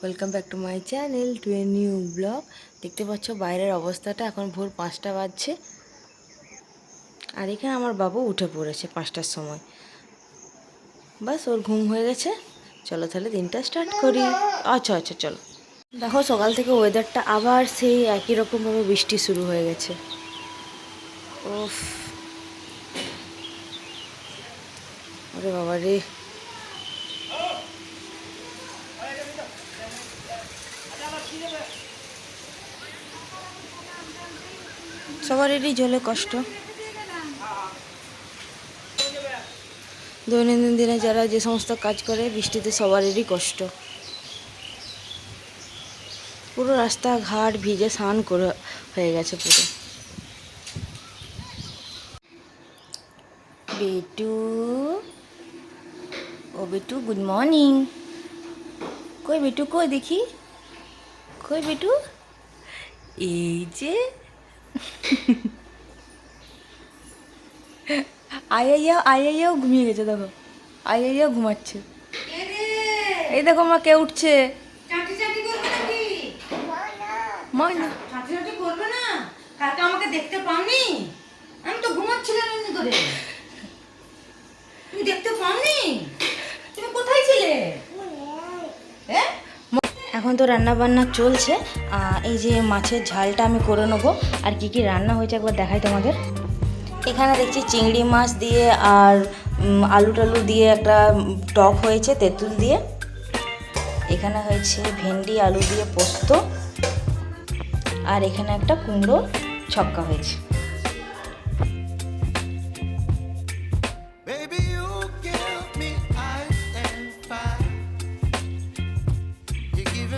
Welcome back to my channel to a new vlog দেখতে পাচ্ছ বাইরের অবস্থাটা, এখন ভোর পাঁচটা বাজছে। আর এখানে আমার বাবু উঠে পড়েছে পাঁচটার সময়। বাস, ওর ঘুম হয়ে গেছে। চলো তাহলে দিনটা স্টার্ট করি। আচ্ছা আচ্ছা চলো। দেখো, সকাল থেকে ওয়েদারটা আবার সেই একই রকমভাবে বৃষ্টি শুরু হয়ে গেছে। ওরে বাবা রে সবারই জলে কষ্ট। দৈনন্দিন দিনে যারা যে সমস্ত কাজ করে, বৃষ্টিতে সবারই কষ্ট। পুরো রাস্তাঘাট ভিজে স্নান করে হয়ে গেছে পুরো। বেটু, ও বেটু গুড মর্নিং কই বেটু, কই দেখি? কই বেটু এই যে আইয়াইয়াও আইয়াইয়াও ঘুমিয়ে গেছে দেখো। আইয়াইয়াও ঘুমাচ্ছে। এই দেখো মা কে উঠছে। আমাকে দেখতে পাওনি? আমি তো ঘুমাচ্ছিলাম করে। তুমি দেখতে পাওনি তুমি কোথায় ছিলে হ্যাঁ এখন তো রান্না বান্না চলছে এই যে মাছের ঝালটা আমি করে নেব। আর কি কি রান্না হয়েছে একবার দেখাই তোমাদের। এখানে দেখছি চিংড়ি মাছ দিয়ে আর আলু টালু দিয়ে একটা টক হয়েছে তেঁতুল দিয়ে। এখানে হয়েছে ভেন্ডি, আলু দিয়ে পোস্ত। আর এখানে একটা কুমড়ো ছক্কা হয়েছে।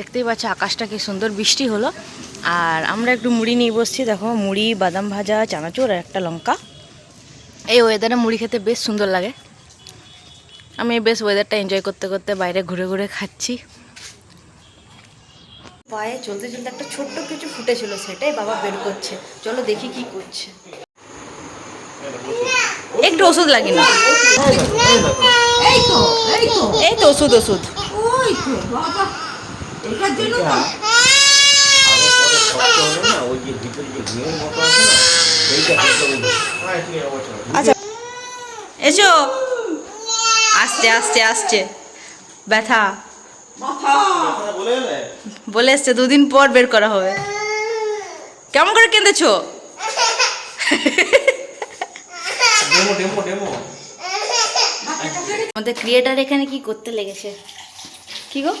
দেখতেই পাচ্ছ আকাশটা কি সুন্দর বৃষ্টি হলো। আর আমরা একটু মুড়ি নিয়ে বসছি দেখো মুড়ি বাদাম ভাজা চানাচুর আর একটা লঙ্কা। এই ওয়েদারে মুড়ি খেতে বেশ সুন্দর লাগে। আমি বেশ ওয়েদারটা এনজয় করতে করতে বাইরে ঘুরে ঘুরে খাচ্ছি। পায়ে চলতে চলতে একটা ছোট্ট কিছু ফুটেছিল সেটাই বাবা বের করছে। চলো দেখি কি করছে। একটু ওষুধ লাগে না এই তো ওষুধ ওষুধ। ওই তো বাবা। এটার জন্য তো আচ্ছা। এসো। আসছে আসছে আসছে। ব্যথা। বলে এসছে দুদিন পর বের করা হবে। কেমন করে কেঁদেছো? আমাদের ক্রিয়েটার এখানে কি করতে লেগেছে? কি গো?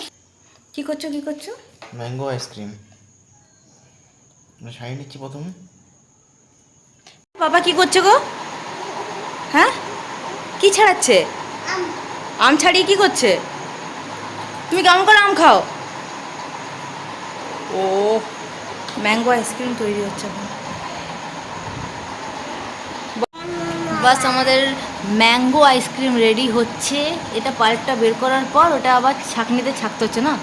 কি করছ কি করছ? ম্যাঙ্গো আইসক্রিম শাড়ি নিচ্ছি প্রথমে। বাবা কি করছে গো? হ্যাঁ? কি ছাড়াচ্ছে? আম। ছাড়িয়ে কি করছে? তুমি কেমন করে আম খাও? ও ম্যাঙ্গো আইসক্রিম তৈরি হচ্ছে বাস আমাদের ম্যাঙ্গো আইসক্রিম রেডি হচ্ছে। এটা পাল্পটা বের করার পর ওটা আবার ছাঁকনিতে ছাকতে হচ্ছে না?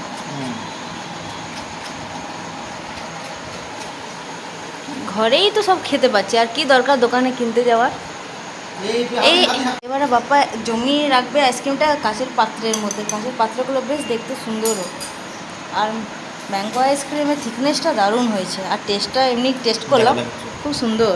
ঘরেই তো সব খেতে পাচ্ছি। আর কি দরকার দোকানে কিনতে যাওয়ার? এই এবারে বাপ্পা জমিয়ে রাখবে আইসক্রিমটা কাঁচের পাত্রের মধ্যে। কাঁচের পাত্রগুলো বেশ দেখতে সুন্দরও আর ম্যাঙ্গো আইসক্রিমের থিকনেসটা দারুণ হয়েছে। আর টেস্টটা এমনি টেস্ট করলাম খুব সুন্দর।